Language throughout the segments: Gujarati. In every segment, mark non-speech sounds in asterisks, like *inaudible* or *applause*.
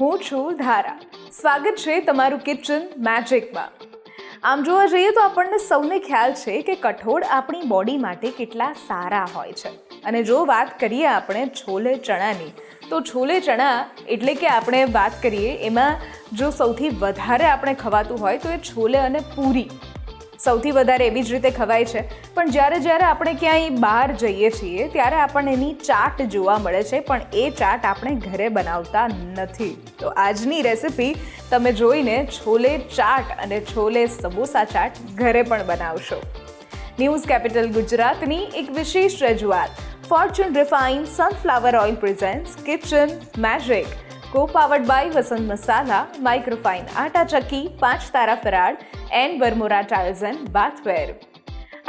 હું છું ધારા. સ્વાગત છે તમારું કિચન મેજિકમાં આમ જોવા જઈએ તો આપણને સૌને ખ્યાલ છે કે કઠોળ આપણી બોડી માટે કેટલા સારા હોય છે. અને જો વાત કરીએ આપણે છોલે ચણાની, તો છોલે ચણા એટલે કે આપણે વાત કરીએ એમાં જો સૌથી વધારે આપણે ખવાતું હોય તો એ છોલે અને પૂરી. સૌથી વધારે એવી જ રીતે ખવાય છે. પણ જ્યારે જ્યારે આપણે ક્યાંય બહાર જઈએ છીએ, ત્યારે આપણને એની ચાટ જોવા મળે છે, પણ એ ચાટ આપણે ઘરે બનાવતા નથી. તો આજની રેસિપી તમે જોઈને છોલે ચાટ અને છોલે સમોસા ચાટ ઘરે પણ બનાવશો. ન્યૂઝ કેપિટલ ગુજરાતની એક વિશેષ રજૂઆત. Fortune refine sunflower oil presents, kitchen, magic co powered by Vasant Masala microfine atta ચક્કી પાંચ તારા ફરાળ and Barmora tiles and bathware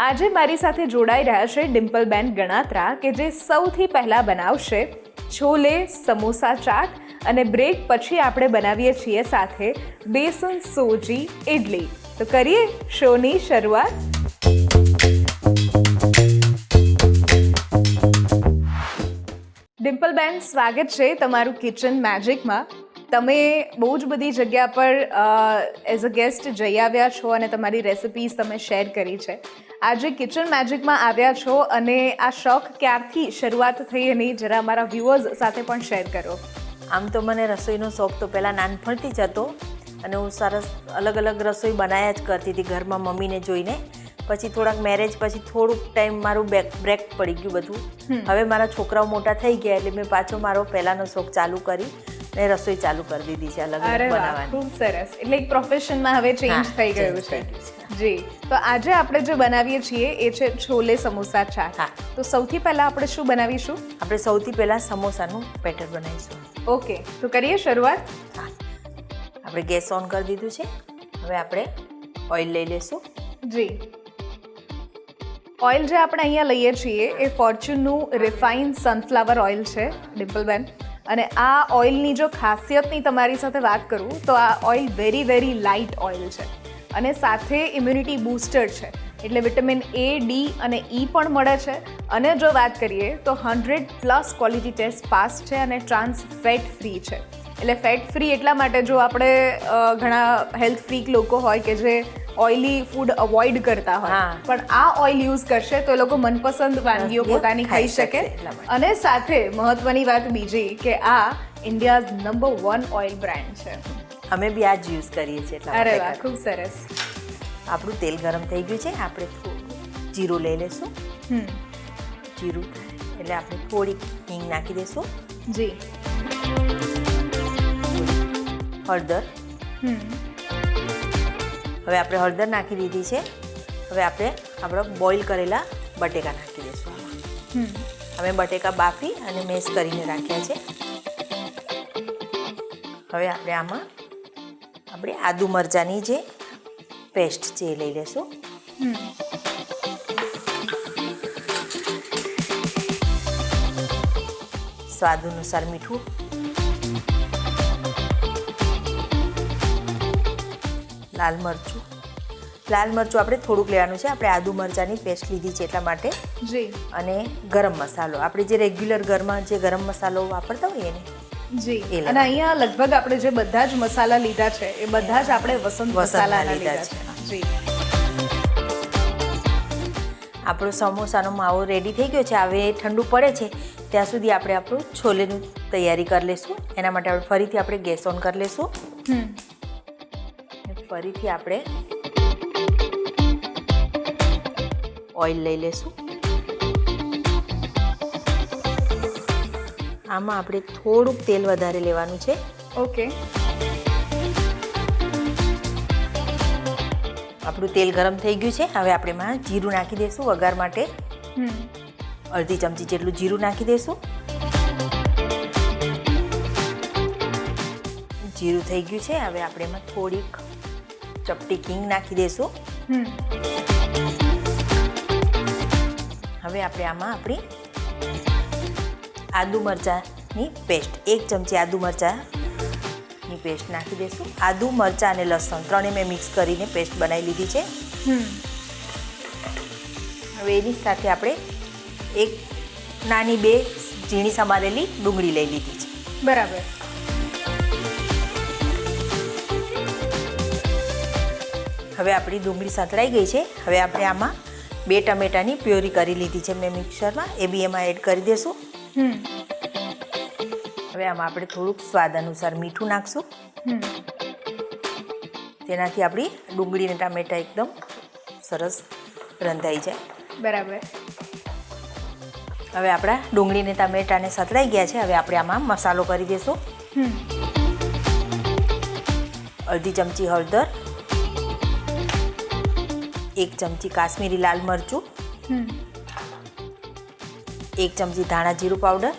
આજે મારી સાથે જોડાઈ રહ્યા છે ડિમ્પલબેન ગણાત્રા કે જે સૌથી પહેલાં બનાવશે છોલે, સમોસા ચાટ અને બ્રેક પછી આપણે બનાવીએ છીએ સાથે બેસન સોજી ઇડલી તો કરીએ શોની શરૂઆત. ડિમ્પલબેન, સ્વાગત છે તમારું કિચન મેજિકમાં તમે બહુ જ બધી જગ્યા પર એઝ અ ગેસ્ટ જઈ આવ્યા છો અને તમારી રેસિપીઝ તમે શેર કરી છે. આજે કિચન મેજિકમાં આવ્યા છો અને આ શોખ ક્યારથી શરૂઆત થઈ એની જરા અમારા વ્યુઅર્સ સાથે પણ શેર કરો. આમ તો મને રસોઈનો શોખ તો પહેલાં નાનપણથી જ હતો અને હું સરસ અલગ અલગ રસોઈ બનાવ્યા જ કરતી હતી ઘરમાં મમ્મીને જોઈને. પછી થોડાક મેરેજ પછી થોડુંક ટાઈમ મારું બેક બ્રેક પડી ગયું બધું. હવે મારા છોકરાઓ મોટા થઈ ગયા એટલે મેં પાછો મારો પહેલાંનો શોખ ચાલુ કરી અને રસોઈ ચાલુ કરી દીધી છે અલગ બનાવવાની. ખૂબ સરસ. એટલે એક પ્રોફેશનમાં હવે ચેન્જ થઈ ગયું છે. જી. તો આજે આપણે જે બનાવીએ છીએ એ છે છોલે સમોસા ચાટ. હા. તો સૌથી પહેલા આપણે શું બનાવીશું? આપણે સૌથી પહેલાં સમોસાનું પેટર બનાવીશું. ઓકે. તો કરીએ શરૂઆત? આપણે ગેસ ઓન કરી દીધું છે. હવે આપણે ઓઇલ લઈ લેશું. જી. ઓઇલ જે આપણે અહીંયા લઈએ છીએ એ ફોર્ચ્યુનનું રિફાઇન સનફ્લાવર ઓઇલ છે, ડિમ્પલબેન. અને આ ઓઇલની જો ખાસિયતની તમારી સાથે વાત કરું, તો આ oil very very light oil છે. અને સાથે ઇમ્યુનિટી બૂસ્ટર છે. એટલે વિટામિન એ ડી અને ઈ પણ મળે છે. અને જો વાત કરીએ, તો hundred plus quality test pass છે અને ટ્રાન્સ ફેટ ફ્રી છે. એટલે ફેટ ફ્રી એટલા માટે જો આપણે ઘણા હેલ્થ ફ્રીક લોકો હોય કે જે ઓઇલી ફૂડ અવોઇડ કરતા હોય. પણ આ ઓઇલ યુઝ કરશે તો એ લોકો મનપસંદ વાનગીઓ પોતાની ખાઈ શકે. અને સાથે મહત્વની વાત બીજી કે આ India's number one oil brand છે. અમે બી આ જ યુઝ કરીએ છીએ એટલા અરે વાહ ખૂબ સરસ. આપણું તેલ ગરમ થઈ ગયું છે આપણે થોડું જીરું લઈ લેશું. હમ. જીરું એટલે આપણે થોડીક હિંગ નાખી દઈશું જી. હળદર. હમ. હવે આપણે હળદર નાખી દીધી છે. હવે આપણે આપણો બોઇલ કરેલા બટેકા નાખી દઈશું. આમાં અમે બટેકા બાફી અને મેશ કરીને રાખ્યા છે. હવે આપણે આમાં આપણે આદુ મરચાંની જે પેસ્ટ છે એ લઈ લેશું. સ્વાદ અનુસાર મીઠું લાલ મરચું. લાલ મરચું આપણે થોડુંક લેવાનું છે. આપણે આદુ મરચાંની પેસ્ટ લીધી છે એટલા માટે. જી. અને ગરમ મસાલો. આપણે જે રેગ્યુલર ઘરમાં જે ગરમ મસાલો વાપરતા હોઈએ ને જી. અને અહીંયા લગભગ આપણે જે બધા જ મસાલા લીધા છે એ બધા જ આપણે વસંત મસાલા લીધા છે. જી. આપણો સમોસાનો માવો રેડી થઈ ગયો છે. હવે ઠંડુ પડે છે. ત્યાં સુધી આપણે આપણું છોલેની તૈયારી કરી લઈશું એના માટે આપણે ફરીથી આપણે ગેસ ઓન કરી લઈશું ફરીથી આપણે ઓઇલ લઈ લેશું. આમાં આપણે થોડુંક તેલ વધારે લેવાનું છે. ઓકે. આપણું તેલ ગરમ થઈ ગયું છે. હવે આપણે એમાં જીરું નાખી દઈશું વઘાર માટે. અડધી ચમચી જેટલું જીરું નાખી દઈશું જીરું થઈ ગયું છે. હવે આપણે એમાં થોડીક ચપટી કિંગ નાખી દઈશું હવે આપણે આમાં આપણી આદુ મરચાંની પેસ્ટ એક ચમચી આદુ મરચાંની પેસ્ટ નાખી દઈશું આદુ મરચાં અને લસણ ત્રણે મેં મિક્સ કરીને પેસ્ટ બનાવી લીધી છે. હવે એની સાથે આપણે એક નાની બે ઝીણી સમારેલી ડુંગળી લઈ લીધી છે. બરાબર. હવે આપણી ડુંગળી સંતળાઈ ગઈ છે. હવે આપણે આમાં બે ટમેટાની પ્યોરી કરી લીધી છે મેં મિક્સરમાં. એ બી એમાં એડ કરી દઈશું હવે આમાં આપણે થોડુંક સ્વાદ અનુસાર મીઠું નાખશું. તેનાથી આપણી ડુંગળી અને ટામેટા એકદમ સરસ રંધાઈ જાય. બરાબર. હવે આપણા ડુંગળી અને ટામેટાને સતળાઈ ગયા છે. હવે આપણે આમાં મસાલો કરી દઈશું અડધી ચમચી હળદર એક ચમચી કાશ્મીરી લાલ મરચું એક ચમચી ધાણા જીરું પાવડર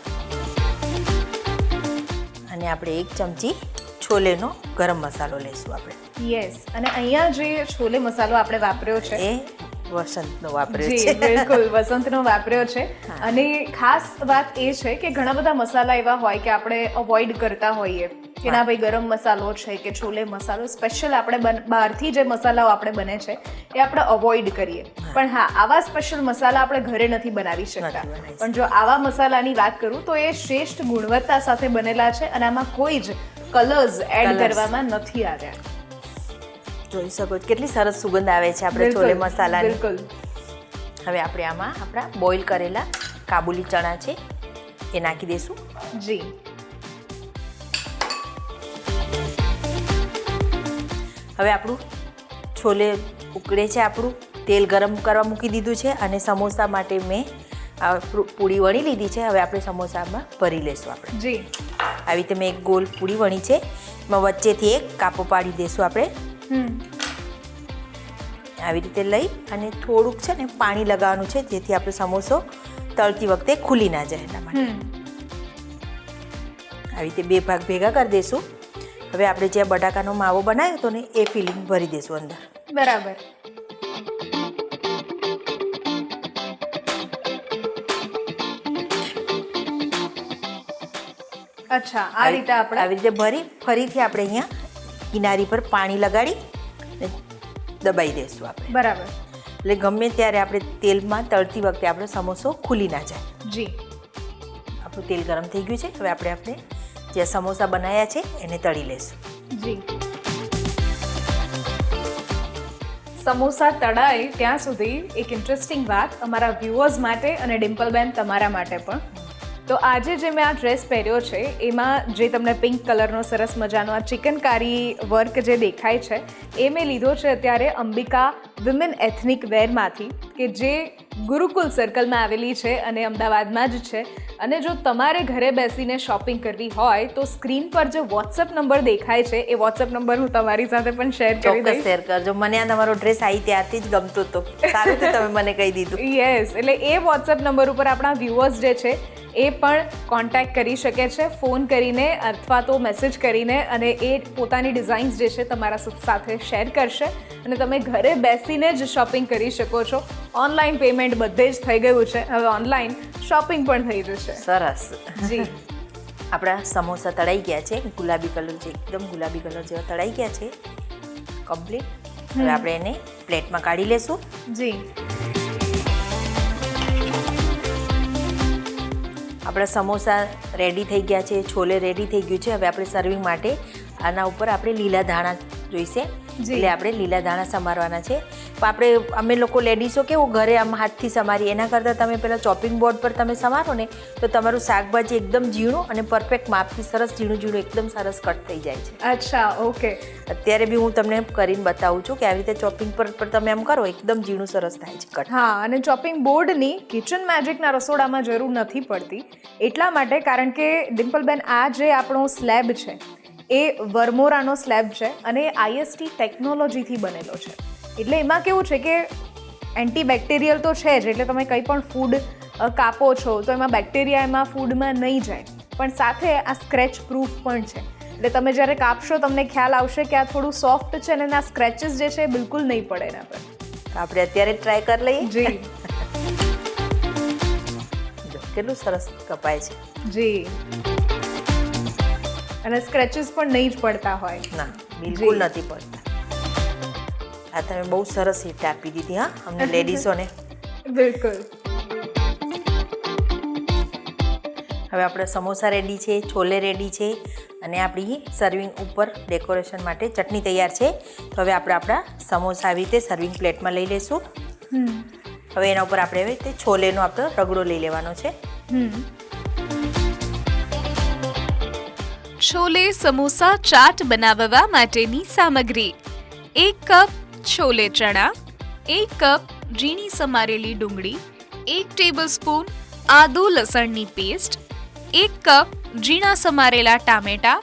અને આપણે એક ચમચી છોલેનો ગરમ મસાલો લઈશું આપણે. યસ અને અહીંયા જે છોલે મસાલો આપણે વાપર્યો છે એ વસંતનો વાપર્યો છે. બિલકુલ વસંતનો વાપર્યો છે. અને ખાસ વાત એ છે કે ઘણા બધા મસાલા એવા હોય કે આપણે અવોઇડ કરતા હોઈએ. કે ના ભાઈ ગરમ મસાલો છે કે છોલે મસાલો સ્પેશિયલ આપણે બહારથી જે મસાલાઓ આપણે બને છે એ આપણે અવોઇડ કરીએ. પણ હા આવા સ્પેશિયલ મસાલા આપણે ઘરે નથી બનાવી શકતા. પણ જો આવા મસાલાની વાત કરું તો એ શ્રેષ્ઠ ગુણવત્તા સાથે બનેલા છે અને આમાં કોઈ જ કલર્સ એડ કરવામાં નથી આવ્યા. જોઈ શકો કેટલી સરસ સુગંધ આવે છે આપણે છોલે મસાલા બિલકુલ. હવે આપણે આમાં આપણા બોઇલ કરેલા કાબુલી ચણા છે એ નાખી દઈશું જી. હવે આપણું છોલે ઉકળે છે આપણું. તેલ ગરમ કરવા મૂકી દીધું છે અને સમોસા માટે મેં પૂરી વણી લીધી છે. હવે આપણે સમોસામાં ભરી લઈશું આપણે. જી. આવી રીતે મેં એક ગોલ પૂરી વણી છે. એમાં વચ્ચેથી એક કાપો પાડી દઈશું આપણે. આવી રીતે લઈ અને થોડુંક છે ને પાણી લગાવવાનું છે જેથી આપણે સમોસો તળતી વખતે ખુલી ના જાય એટલા માટે. આવી રીતે બે ભાગ ભેગા કરી દઈશું હવે આપણે જે બટાકાનો માવો બનાવ્યો હતો ને એ ફિલિંગ ભરી દઈશું અંદર. બરાબર. અચ્છા આ રીતે આપણે આવી રીતે ભરી ફરીથી આપણે અહીંયા કિનારી પર પાણી લગાડી દબાઈ દઈશું આપણે. બરાબર. એટલે ગમે ત્યારે આપણે તેલમાં તળતી વખતે આપણો સમોસો ખુલી ના જાય. જી. આપણું તેલ ગરમ થઈ ગયું છે હવે આપણે આપણે જે સમોસા બનાવ્યા છે, એને તળી લેશું. જી. સમોસા તળાય ત્યાં સુધી એક ઇન્ટરેસ્ટિંગ વાત અમારા વ્યુઅર્સ માટે અને ડિમ્પલબેન તમારા માટે પણ. તો આજે જે મેં આ ડ્રેસ પહેર્યો છે એમાં જે તમને પિંક કલરનો સરસ મજાનો આ ચિકનકારી વર્ક જે દેખાય છે એ મેં લીધો છે અત્યારે અંબિકા વિમેન એથનિક વેરમાંથી કે જે ગુરુકુલ સર્કલમાં આવેલી છે અને અમદાવાદમાં જ છે. અને જો તમારે ઘરે બેસીને શોપિંગ કરવી હોય તો સ્ક્રીન પર જે વોટ્સઅપ નંબર દેખાય છે એ વોટ્સઅપ નંબર હું તમારી સાથે પણ શેર કરી દઈશ. શેર કરજો. મને આ તમારો ડ્રેસ આવી ત્યારથી જ ગમતો હતો. સારું તમે મને કહી દીધું. *laughs* યસ એટલે એ વોટ્સઅપ નંબર ઉપર આપણા વ્યુઅર્સ જે છે એ પણ કોન્ટેક્ટ કરી શકે છે ફોન કરીને અથવા તો મેસેજ કરીને અને એ પોતાની ડિઝાઇન્સ જે છે તમારા સાથે શેર કરશે. અને તમે ઘરે બેસીને જ શોપિંગ કરી શકો છો. ઓનલાઈન પેમેન્ટ બધે જ થઈ ગયું છે. હવે ઓનલાઈન શોપિંગ પણ થઈ જશે. સરસ. જી. *laughs* આપણા સમોસા તળાઈ ગયા છે. ગુલાબી કલર જે એકદમ ગુલાબી કલર જેવા તળાઈ ગયા છે. કમ્પ્લીટ હવે આપણે એને પ્લેટમાં કાઢી લેશું. જી. આપણા સમોસા રેડી થઈ ગયા છે, છોલે રેડી થઈ ગયું છે હવે આપણે સર્વિંગ માટે આના ઉપર આપણે લીલા ધાણા જોઈશે. એટલે આપણે લીલા દાણા સમારવાના છે. પણ આપણે અમે લોકો લેડીઝો કેવું ઘરે આમ હાથથી સમારી એના કરતાં તમે પહેલાં ચોપિંગ બોર્ડ પર તમે સમારો ને તો તમારું શાકભાજી એકદમ ઝીણું અને પરફેક્ટ માપથી સરસ ઝીણું ઝીણું એકદમ સરસ કટ થઈ જાય છે. અચ્છા ઓકે. અત્યારે બી હું તમને કરીને બતાવું છું કે આવી રીતે ચોપિંગ પર પર તમે આમ કરો એકદમ ઝીણું સરસ થાય છે કટ હા અને ચોપિંગ બોર્ડની કિચન મેજિકના રસોડામાં જરૂર નથી પડતી. એટલા માટે કારણ કે ડિમ્પલબેન આ જે આપણો સ્લેબ છે એ વર્મોરાનો સ્લેબ છે અને આઈએસટી ટેકનોલોજીથી બનેલો છે. એટલે એમાં કેવું છે કે એન્ટીબેક્ટેરિયલ તો છે જ એટલે તમે કંઈ પણ ફૂડ કાપો છો તો એમાં બેક્ટેરિયા એમાં ફૂડમાં નહીં જાય. પણ સાથે આ સ્ક્રેચ પ્રૂફ પણ છે. એટલે તમે જ્યારે કાપશો તમને ખ્યાલ આવશે કે આ થોડું સોફ્ટ છે અને એના સ્ક્રેચીસ જે છે એ બિલકુલ નહીં પડે એના પર. આપણે અત્યારે ટ્રાય કરી લઈએ. જી કેટલું સરસ કપાય છે. જી. અને સ્ક્રેચિસ પણ નહીં જ પડતા હોય. ના બિલકુલ નથી પડતા. આ તમે બહુ સરસ હિટ આપી દીધી હા? અમને *laughs* લેડીઝોને. બિલકુલ. હવે આપણે સમોસા રેડી છે છોલે રેડી છે અને આપણી સર્વિંગ ઉપર ડેકોરેશન માટે ચટણી તૈયાર છે. તો હવે આપણે આપણા સમોસા આવી રીતે સર્વિંગ પ્લેટમાં લઈ લઈશું હવે એના ઉપર આપણે હવે તે છોલેનો આપણો રગડો લઈ લેવાનો છે. છોલે સમોસા ચાટ બનાવવા માટેની સામગ્રી. એક કપ છોલે ચણા, એક કપ ઝીણી સમારેલી ડુંગળી, એક ટેબલસ્પૂન આદુ લસણની પેસ્ટ, એક કપ ઝીણા સમારેલા ટામેટા,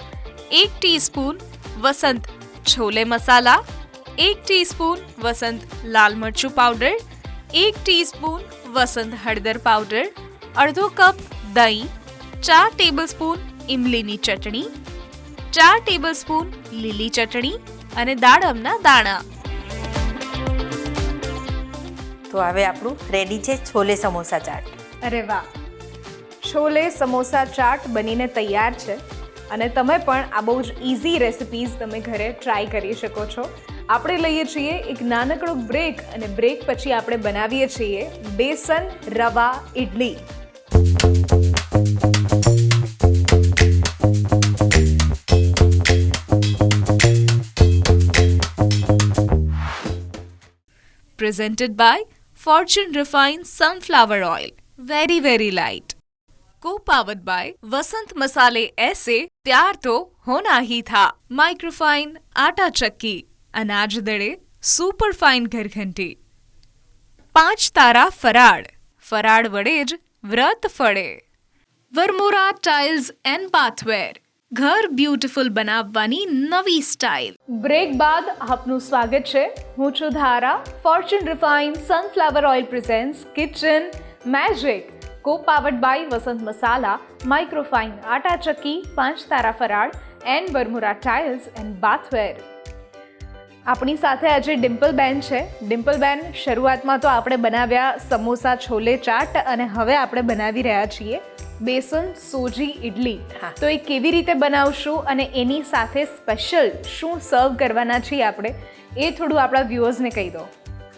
એક ટીસ્પૂન વસંત છોલે મસાલા, એક ટીસ્પૂન વસંત લાલ મરચું પાવડર, એક ટીસ્પૂન વસંત હળદર પાવડર, અડધો કપ દહીં, ચાર ટેબલસ્પૂન ઇમલીની ચટણી ચાર ટેબલસ્પૂન લીલી ચટણી અને દાડમના દાણા. તો હવે આપણું રેડી છે છોલે સમોસા ચાટ. અરે વાહ. છોલે સમોસા ચાટ બનીને તૈયાર છે અને તમે પણ આ બહુ જ ઇઝી રેસિપીઝ તમે ઘરે ટ્રાય કરી શકો છો. આપણે લઈએ છીએ એક નાનકડો બ્રેક અને બ્રેક પછી આપણે બનાવીએ છીએ બેસન રવા idli presented by Fortune Refined Sunflower Oil. Very, very light. Co powered by Vasant Masale Aise Pyar To Hona Hi Tha. Microfine Aata Chakki. અનાજ દળે સુપરફાઇન ઘરઘંટી પાંચ તારા ફરાળ ફરાળ વડે જ વ્રત ફળે વરમોરા ટાઇલ્સ એન્ડ બાથવેર ઘર બ્યુટીફુલ બનાવવાની નવી સ્ટાઇલ. બ્રેક બાદ આપનું સ્વાગત છે. હું છું Dhara. Fortune refine sunflower oil presents kitchen magic co powered by Vasant Masala microfine atta ચક્કી પાંચ તારા ફરાળ એન્ડ બરમુરા ટાઇલ્સ એન્ડ બાથવેર આપણી સાથે આજે ડિમ્પલ બેન છે. ડિમ્પલ બેન શરૂઆતમાં તો આપણે બનાવ્યા સમોસા, છોલે, ચાટ અને હવે આપણે બનાવી રહ્યા છીએ. બેસન, સોજી ઇડલી. તો એ કેવી રીતે બનાવશું અને એની સાથે સ્પેશિયલ શું સર્વ કરવાના છીએ આપણે, એ થોડું આપણા વ્યૂઅર્સને કહી દો.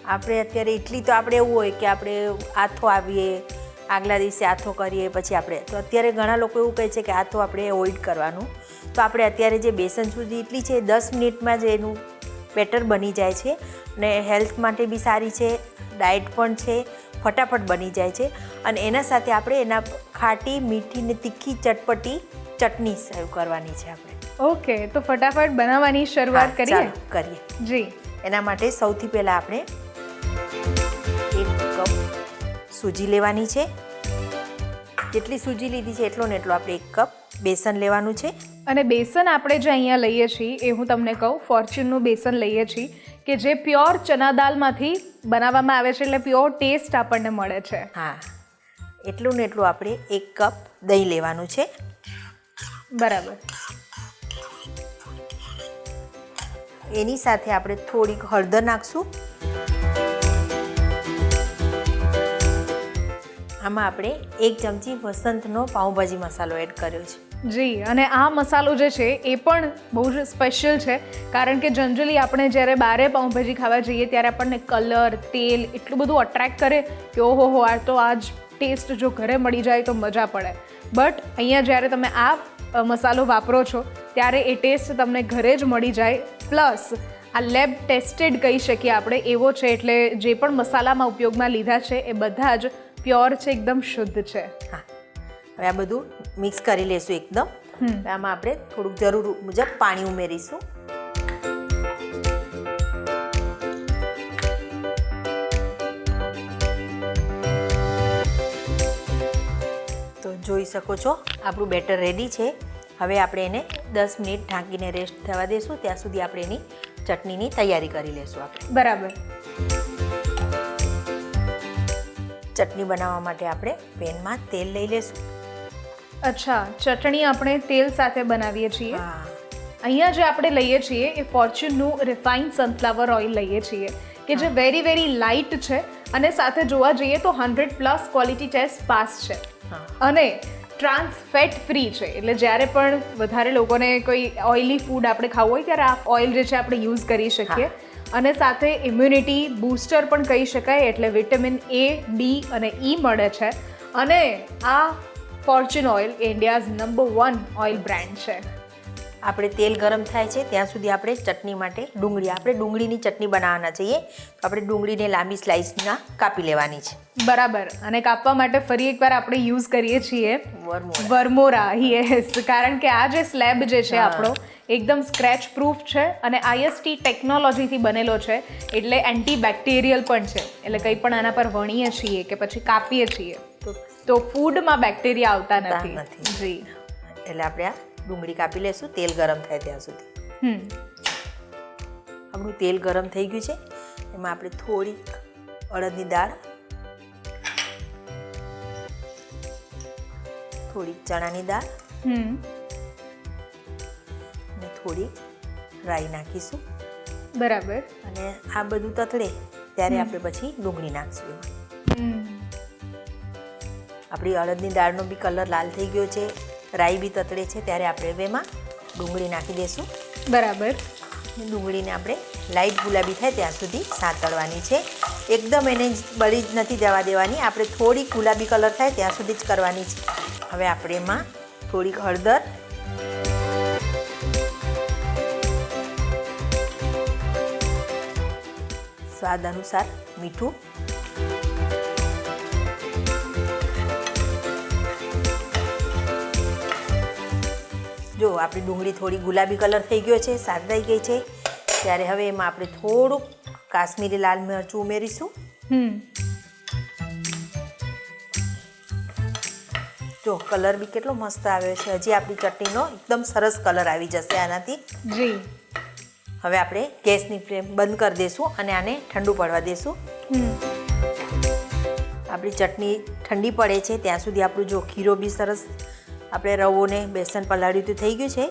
આપણે અત્યારે ઇડલી તો આપણે એવું હોય કે આપણે આથો આવીએ, આગલા દિવસે આથો કરીએ, પછી આપણે. તો અત્યારે ઘણા લોકો એવું કહે છે કે આથો આપણે એવોઇડ કરવાનું. તો આપણે અત્યારે જે બેસન સુધી ઇડલી છે દસ મિનિટમાં જ એનું બેટર બની જાય છે. અને હેલ્થ માટે બી સારી છે, ડાયટ પણ છે. ફટાફટ બની જાય છે અને એના સાથે આપણે એના ખાટી મીઠી ને તીખી ચટપટી ચટણી સર્વ કરવાની છે આપણે. ઓકે તો ફટાફટ બનાવવાની શરૂઆત કરીએ? કરીએ. જી. એના માટે સૌથી પહેલાં આપણે એક કપ સૂજી લેવાની છે. જેટલી સૂજી લીધી છે એટલો ને એટલો આપણે એક કપ બેસન લેવાનું છે. અને બેસન આપણે જે અહીંયા લઈએ છીએ એ હું તમને કહું ફોર્ચ્યુનનું બેસન લઈએ છીએ. કે જે પ્યોર ચના દાલમાંથી બનાવવામાં આવે છે એટલે પ્યોર ટેસ્ટ આપણને મળે છે. હા એટલું ને એટલું આપણે એક કપ દહીં લેવાનું છે. બરાબર. એની સાથે આપણે થોડીક હળદર નાખશું. આમાં આપણે એક ચમચી વસંતનો પાઉંભાજી મસાલો એડ કર્યો છે. જી, અને આ મસાલો જે છે એ પણ બહુ જ સ્પેશિયલ છે. કારણ કે જનરલી આપણે જ્યારે બારે પાઉંભાજી ખાવા જઈએ ત્યારે આપણને કલર, તેલ એટલું બધું અટ્રેક્ટ કરે કે ઓહો હો, આ તો આ જ ટેસ્ટ જો ઘરે મળી જાય તો મજા પડે. બટ અહીંયા જ્યારે તમે આ મસાલો વાપરો છો, ત્યારે એ ટેસ્ટ તમને ઘરે જ મળી જાય. પ્લસ આ લેબ ટેસ્ટેડ કહી શકીએ આપણે, એવો છે એટલે જે પણ મસાલામાં ઉપયોગમાં લીધા છે, એ બધા જ પ્યોર છે એકદમ શુદ્ધ છે. હા. હવે આ બધું મિક્સ કરી લેશું એકદમ. હમ. આમાં આપણે થોડુંક જરૂર મુજબ પાણી ઉમેરીશું. તો જોઈ શકો છો આપણું બેટર રેડી છે. હવે આપણે એને દસ મિનિટ ઢાંકીને રેસ્ટ થવા દઈશું ત્યાં સુધી આપણે એની ચટણીની તૈયારી કરી લેશું આપણે. બરાબર. ચટણી બનાવવા માટે આપણે પેનમાં તેલ લઈ લેશું. અચ્છા ચટણી આપણે તેલ સાથે બનાવીએ છીએ. અહીંયા જે આપણે લઈએ છીએ એ ફોર્ચ્યુનનું રિફાઇન્ડ સનફ્લાવર ઓઇલ લઈએ છીએ કે જે વેરી વેરી લાઇટ છે અને સાથે જોવા જઈએ તો hundred plus quality test pass છે. અને ટ્રાન્સ ફેટ ફ્રી છે એટલે જ્યારે પણ વધારે લોકોને કોઈ ઓઇલી ફૂડ આપણે ખાવું હોય ત્યારે આ ઓઇલ જે છે આપણે યુઝ કરી શકીએ. અને સાથે ઇમ્યુનિટી બૂસ્ટર પણ કહી શકાય એટલે વિટામિન એ ડી અને ઈ મળે છે. અને આ Fortune oil India's number one oil brand છે. આપણે તેલ ગરમ થાય છે ત્યાં સુધી આપણે ચટણી માટે ડુંગળી આપણે ડુંગળીની ચટણી બનાવવાના છીએ. તો આપણે ડુંગળીને લાંબી સ્લાઇસના કાપી લેવાની છે. બરાબર. અને કાપવા માટે ફરી એકવાર આપણે યુઝ કરીએ છીએ વરમોરા. યસ કારણ કે આ જે સ્લેબ જે છે આપણો એકદમ સ્ક્રેચ પ્રૂફ છે અને આઈએસટી ટેકનોલોજીથી બનેલો છે એટલે એન્ટી બેક્ટેરિયલ પણ છે. એટલે કંઈ પણ આના પર વણીએ છીએ કે પછી કાપીએ છીએ તો ફૂડમાં બેક્ટેરિયા આવતા નથી. જી. એટલે આપણે આ ડુંગળી કાપી લેશું તેલ ગરમ થાય ત્યાં સુધી. આપણું તેલ ગરમ થઈ ગયું છે. એમાં આપણે થોડીક અડદની દાળ થોડીક ચણાની દાળ અને થોડી રાઈ નાખીશું. બરાબર. અને આ બધું તતડે ત્યારે આપણે પછી ડુંગળી નાખીશું એમાં. આપણી અડદની દાળનો બી કલર લાલ થઈ ગયો છે. રાઈ બી તતડે છે ત્યારે આપણે હવે એમાં ડુંગળી નાખી દઈશું બરાબર. ડુંગળીને આપણે લાઈટ ગુલાબી થાય ત્યાં સુધી સાંતળવાની છે. એકદમ એને બળી જ નથી જવા દેવાની આપણે થોડી ગુલાબી કલર થાય ત્યાં સુધી જ કરવાની છે. હવે આપણે એમાં થોડીક હળદર સ્વાદ અનુસાર મીઠું જો આપણી ડુંગળી થોડી ગુલાબી કલર થઈ ગયો છે સાંતળાઈ ગઈ છે. ત્યારે હવે એમાં આપણે થોડુંક કાશ્મીરી લાલ મરચું ઉમેરીશું. જો કલર બી કેટલો મસ્ત આવ્યો છે. હજી આપણી ચટણીનો એકદમ સરસ કલર આવી જશે આનાથી. જી. હવે આપણે ગેસની ફ્લેમ બંધ કરી દઈશું અને આને ઠંડુ પડવા દઈશું આપણી ચટણી ઠંડી પડે છે ત્યાં સુધી આપણું જો ખીરો બી સરસ આપણે રવોને બેસન પલાળ્યું તો થઈ ગયું છે.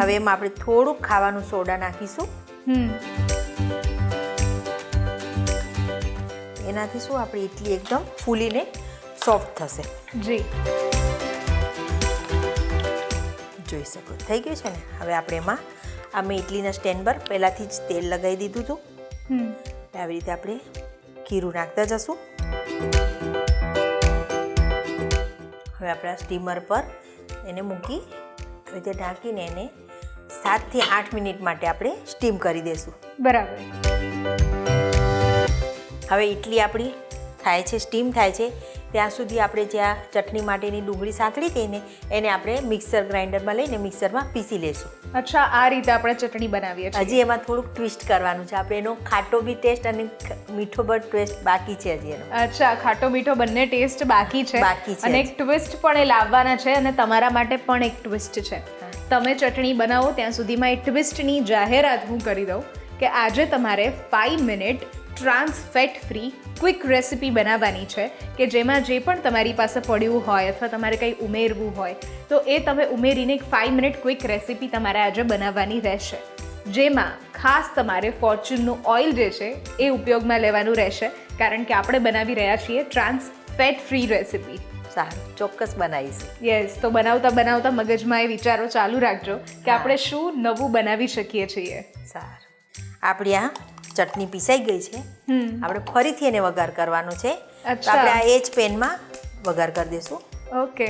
હવે એમાં આપણે થોડુંક ખાવાનું સોડા નાખીશું. એનાથી શું આપણી ઇડલી એકદમ ફૂલીને સોફ્ટ થશે. જી. જોઈ શકો થઈ ગયું છે ને? હવે આપણે એમાં આ મેં ઇડલીના સ્ટેન્ડ પર પહેલાંથી જ તેલ લગાવી દીધું હતું. આવી રીતે આપણે ખીરું નાખતા જશું. હવે આપણે સ્ટીમર પર એને મૂકી રીતે ઢાંકીને એને સાતથી આઠ મિનિટ માટે આપણે સ્ટીમ કરી દઈશું બરાબર. હવે ઇડલી આપણી થાય છે સ્ટીમ થાય છે. ત્યાં સુધી આપણે જ્યાં ચટણી માટેની ડુંગળી સાંકળી હતી એને આપણે મિક્સર ગ્રાઇન્ડરમાં લઈને મિક્સરમાં પીસી લેશું. અચ્છા આ રીતે આપણે ચટણી બનાવીએ છીએ. હજી એમાં થોડુંક ટ્વિસ્ટ કરવાનું છે. આપણે એનો ખાટો બી ટેસ્ટ અને મીઠો બટ ટેસ્ટ બાકી છે હજી એનો. અચ્છા ખાટો મીઠો બંને ટેસ્ટ બાકી છે. બાકી છે. અને એક ટ્વિસ્ટ પણ એ લાવવાના છે અને તમારા માટે પણ એક ટ્વિસ્ટ છે. તમે ચટણી બનાવો ત્યાં સુધીમાં એ ટ્વિસ્ટની જાહેરાત હું કરી દઉં કે આજે તમારે five minute trans fat free quick recipe બનાવવાની છે કે જેમાં જે પણ તમારી પાસે પડ્યું હોય અથવા તમારે કંઈ ઉમેરવું હોય તો એ તમે ઉમેરીને એક ફાઇવ મિનિટ ક્વિક રેસિપી તમારે આજે બનાવવાની રહેશે. જેમાં ખાસ તમારે ફોર્ચ્યુનનું ઓઇલ જે છે એ ઉપયોગમાં લેવાનું રહેશે કારણ કે આપણે બનાવી રહ્યા છીએ ટ્રાન્સ ફેટ ફ્રી રેસિપી સારું ચોક્કસ બનાવીશું. યસ તો બનાવતા બનાવતા મગજમાં એ વિચારો ચાલુ રાખજો કે આપણે શું નવું બનાવી શકીએ છીએ. સારું. આપણી આ ચટણી પીસાઈ ગઈ છે. આપણે ફરીથી એને વઘાર કરવાનો છે. તો આપણે આ એ જ પેનમાં વઘાર કરી દઈશું. ઓકે.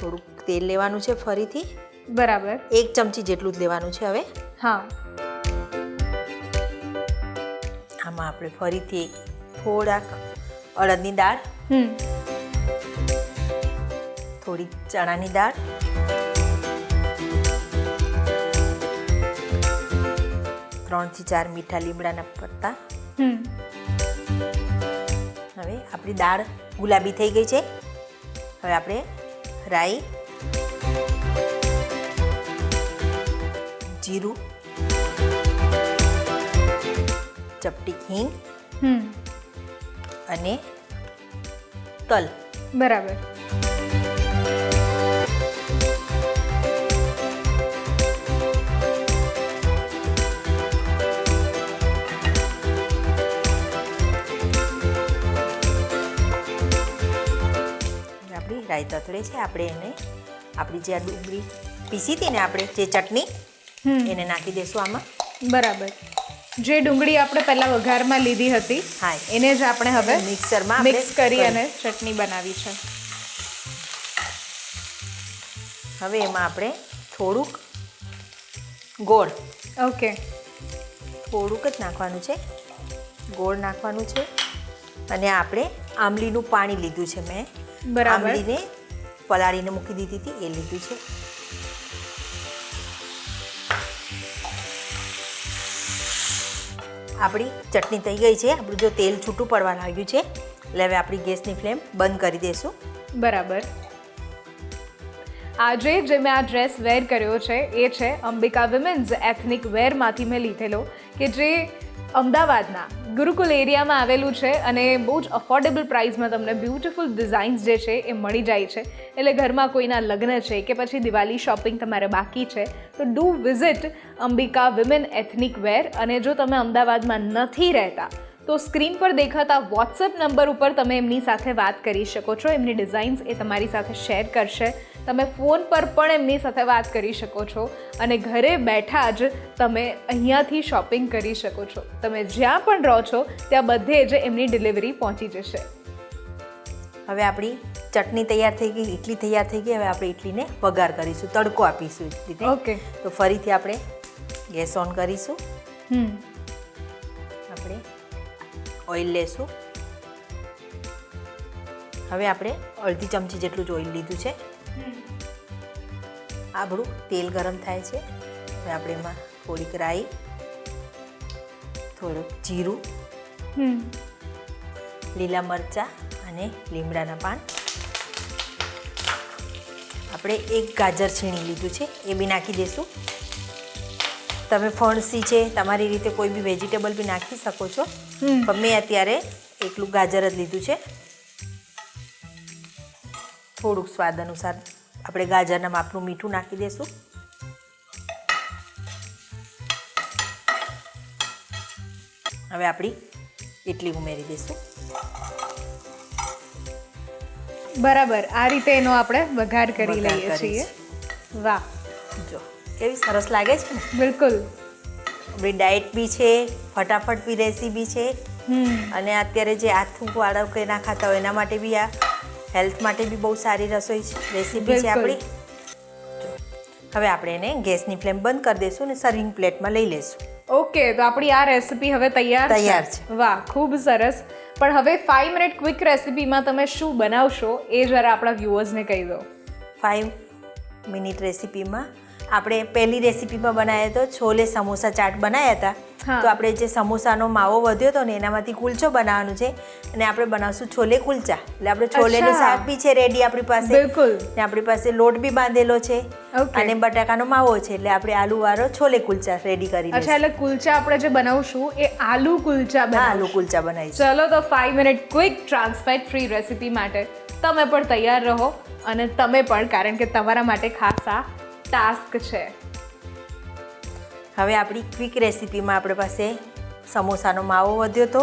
થોડુંક તેલ લેવાનું છે ફરીથી. બરાબર. એક ચમચી જેટલું જ લેવાનું છે હવે. હા. આમાં આપણે ફરીથી થોડાક અડદની દાળ. હમ. થોડી ચણાની દાળ. ત્રણથી ચાર મીઠા લીમડાના પત્તા. હવે આપણી દાળ ગુલાબી થઈ ગઈ છે. હવે આપણે રાઈ જીરું ચપટી હિંગ અને તલ. બરાબર. રાઈ તથળે છે આપણે એને આપણી જે આ ડુંગળી પીસી હતી ને આપણે જે ચટણી એને નાખી દઈશું આમાં. બરાબર. જે ડુંગળી આપણે પહેલા વઘારમાં લીધી હતી હા. એને જ આપણે હવે મિક્સરમાં મિક્સ કરી. અને ચટણી બનાવી છે. હવે એમાં આપણે થોડુંક ગોળ. ઓકે. થોડુંક જ નાખવાનું છે. ગોળ નાખવાનું છે. અને આપણે આંબલીનું પાણી લીધું છે મેં. આંબલીને પલાળીને મૂકી દીધી હતી એ લીધું છે. આપણી ચટણી થઈ ગઈ છે. આપણું જો તેલ છૂટું પડવા લાગ્યું છે એટલે હવે આપણી ગેસની ફ્લેમ બંધ કરી દઈશું બરાબર. આજે જે મેં આ ડ્રેસ વેર કર્યો છે એ છે અંબિકા વિમેન્સ એથનિક વેરમાંથી મેં લીધેલો કે જે અમદાવાદના ગુરુકુલ એરિયામાં આવેલું છે અને બહુ જ અફોર્ડેબલ પ્રાઇસમાં તમને બ્યુટિફુલ ડિઝાઇન્સ જે છે એ મળી જાય છે. એટલે ઘરમાં કોઈના લગ્ન છે કે પછી દિવાળી શોપિંગ તમારે બાકી છે, તો do visit Ambika women ethnic wear અને જો તમે અમદાવાદમાં નથી રહેતા, તો સ્ક્રીન પર દેખાતા વોટ્સએપ નંબર ઉપર તમે એમની સાથે વાત કરી શકો છો. એમની ડિઝાઇન્સ એ તમારી સાથે શેર કરશે. તમે ફોન પર પણ એમની સાથે વાત કરી શકો છો અને ઘરે બેઠા જ તમે અહીંયાથી શોપિંગ કરી શકો છો. તમે જ્યાં પણ રહો છો ત્યાં બધે જ એમની ડિલિવરી પહોંચી જશે. હવે આપણી ચટણી તૈયાર થઈ ગઈ ઇડલી તૈયાર થઈ ગઈ હવે આપણે ઇડલીને વઘાર કરીશું તડકો આપીશું ઇડલીને ઓકે તો ફરીથી આપણે ગેસ ઓન કરીશું. હમ. આપણે ઓઇલ લેશું. હવે આપણે અડધી ચમચી જેટલું જ ઓઇલ લીધું છે. આપણું તેલ ગરમ થાય છે. હવે આપણે એમાં થોડીક રાઈ થોડુંક જીરું લીલા મરચાં અને લીમડાના પાન. આપણે એક ગાજર છીણી લીધું છે એ બી નાખી દઈશું તમે ફણસી છે તમારી રીતે કોઈ બી વેજીટેબલ બી નાખી શકો છો. પણ મેં અત્યારે એકલું ગાજર જ લીધું છે. થોડુંક સ્વાદ અનુસાર આપણે ગાજરના માપનું મીઠું નાખી દઈશું હવે આપણી ઇડલી ઉમેરી દઈશું બરાબર આ રીતે એનો આપણે વઘાર કરી લઈએ છીએ. વાહ. જો કેવી સરસ લાગે છે ને? બિલકુલ. આપણી ડાયટ બી છે ફટાફટ બી રેસીપી છે અને અત્યારે જે આથું બાળકો ના ખાતા હોય એના માટે બી આ હેલ્થ માટે બી બહુ સારી રસોઈ છે રેસીપી છે આપણી. હવે આપણે એને ગેસની ફ્લેમ બંધ કરી દઈશું અને સર્વિંગ પ્લેટમાં લઈ લઈશું. ઓકે તો આપણી આ રેસીપી હવે તૈયાર તૈયાર છે. વાહ ખૂબ સરસ. પણ હવે ફાઈવ મિનિટ ક્વિક રેસીપીમાં તમે શું બનાવશો એ જરા આપણા વ્યુઅર્સને કહી દો. ફાઇવ મિનિટ રેસીપીમાં આપણે પહેલી રેસીપીમાં બનાવ્યા તો છોલે સમોસા ચાટ બનાવ્યા હતા. તો આપણે જે સમોસાનો માવો વધ્યો હતો ને એનામાંથી કુલચો બનાવવાનું છે અને આપણે બનાવશું છોલે કુલચા. એટલે આપણે છોલેનું. શાક બી છે રેડી આપણી પાસે. બિલકુલ. ને આપણી પાસે લોટ બી બાંધેલો છે અને બટાકાનો માવો છે. એટલે આપણે આલુ વાળો છોલે કુલચા રેડી કરી અચ્છા એટલે કુલચા આપણે જે બનાવશું એ આલુ કુલચા આલુ કુલચા બનાવીશું. ચલો તો 5 minute quick trans fat free recipe માટે તમે પણ તૈયાર રહો અને તમે પણ કારણ કે તમારા માટે ખાસ આ ટાસ્ક છે. હવે આપણી ક્વિક રેસીપીમાં આપણી પાસે સમોસાનો માવો વધ્યો હતો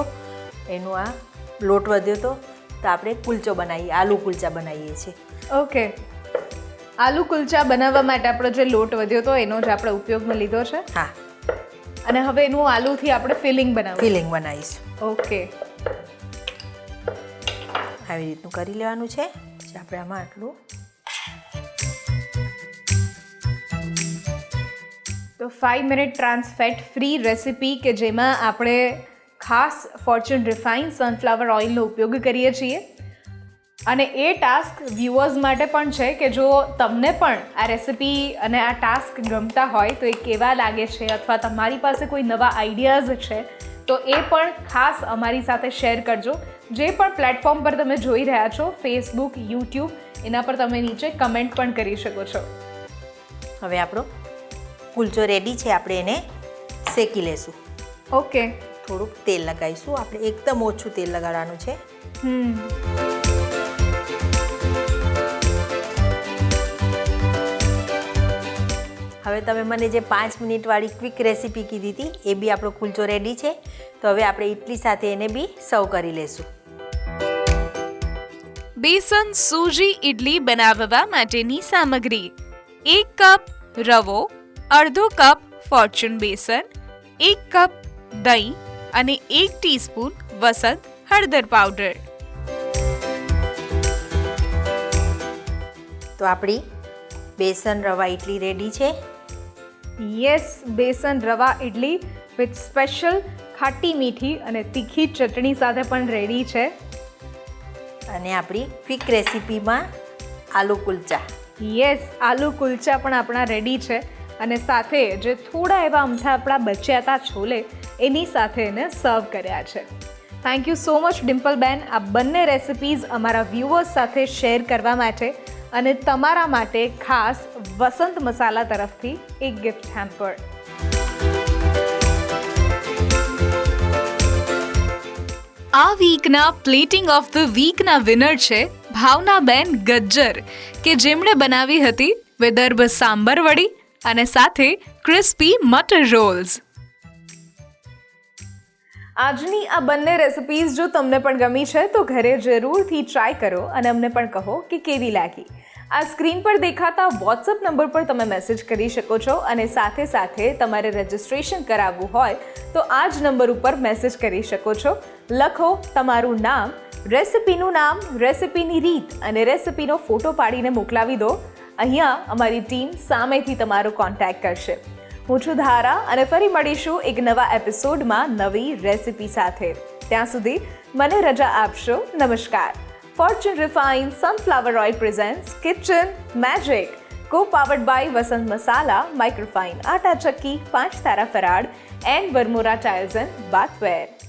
એનો આ લોટ વધ્યો હતો તો આપણે કુલચો બનાવીએ આલુ કુલચા બનાવીએ છીએ. ઓકે આલુ કુલચા બનાવવા માટે આપણો જે લોટ વધ્યો હતો એનો જ આપણે ઉપયોગમાં લીધો છે. હા. અને હવે એનું આલુથી આપણે ફિલિંગ બનાવીએ ફિલિંગ બનાવીશું. ઓકે આવી રીતનું કરી લેવાનું છે. આપણે આમાં આટલું five minute trans fat free recipe કે જેમાં આપણે ખાસ ફોર્ચ્યુન રિફાઇન સનફ્લાવર ઓઇલનો ઉપયોગ કરીએ છીએ. અને એ ટાસ્ક વ્યુઅર્સ માટે પણ છે કે જો તમને પણ આ રેસિપી અને આ ટાસ્ક ગમતા હોય તો એ કેવા લાગે છે અથવા તમારી પાસે કોઈ નવા આઈડિયાઝ છે, તો એ પણ ખાસ અમારી સાથે શેર કરજો. જે પણ પ્લેટફોર્મ પર તમે જોઈ રહ્યા છો ફેસબુક યુટ્યુબ એના પર તમે નીચે કમેન્ટ પણ કરી શકો છો. હવે આપણો કુલચો રેડી છે આપણે એને શેકી લેશું. ઓકે થોડુંક તેલ લગાવીશું. આપણે એકદમ ઓછું તેલ લગાડવાનું છે. હમ. હવે તમે મને જે પાંચ મિનિટવાળી ક્વિક રેસીપી કીધી હતી એ બી આપણો કુલચો રેડી છે. તો હવે આપણે ઇડલી સાથે એને બી સર્વ કરી લેશું. બેસન સૂજી ઇડલી બનાવવા માટેની સામગ્રી. એક કપ રવો અડધો કપ ફોર્ચ્યુન બેસન એક કપ દહીં અને એક ટીસ્પૂન વસંત હળદર પાવડર. તો આપણી બેસન રવા ઇડલી રેડી છે? યસ બેસન રવા ઇડલી વિથ સ્પેશિયલ ખાટી મીઠી અને તીખી ચટણી સાથે પણ રેડી છે. અને આપણી ક્વિક રેસીપીમાં આલુ કુલચા. યસ આલુ કુલચા પણ આપણા રેડી છે. અને સાથે જે થોડા એવા અમથા આપણા બચ્યા હતા છોલે, એની સાથે એને સર્વ કર્યા છે. Thank you so much Dimpleben આ બંને રેસિપીઝ અમારા વ્યૂઅર્સ સાથે શેર કરવા માટે અને તમારા માટે ખાસ વસંત મસાલા તરફથી એક ગિફ્ટ હેમ્પર આ વીકના પ્લેટિંગ ઓફ ધ વીકના વિનર છે ભાવનાબેન ગજ્જર, કે જેમણે બનાવી હતી વિદર્ભ સાંબર વડી. અને સાથે ક્રિસ્પી મટર રોલ્સ આજની આ બંને રેસિપીઝ જો તમને પણ ગમી છે, તો ઘરે જરૂરથી ટ્રાય કરો અને અમને પણ કહો કે કેવી લાગી. આ સ્ક્રીન પર દેખાતા વોટ્સઅપ નંબર પર તમે મેસેજ કરી શકો છો અને સાથે સાથે તમારે રજિસ્ટ્રેશન કરાવવું હોય, તો આ જ નંબર ઉપર મેસેજ કરી શકો છો. લખો તમારું નામ રેસિપીનું નામ રેસિપીની રીત અને રેસિપીનો ફોટો પાડીને મોકલાવી દો. અહીંયા અમારી ટીમ સામેથી તમારો કોન્ટેક્ટ કરશે. હું છું ધારા અને ફરી મળીશું એક નવા એપિસોડમાં નવી રેસિપી સાથે. ત્યાં સુધી મને રજા આપશો. નમસ્કાર. Fortune refine sunflower oil presents kitchen magic co powered by Vasant Masala microfine આટા ચક્કી પાંચ તારા farad and બરમોરા tiles and bathware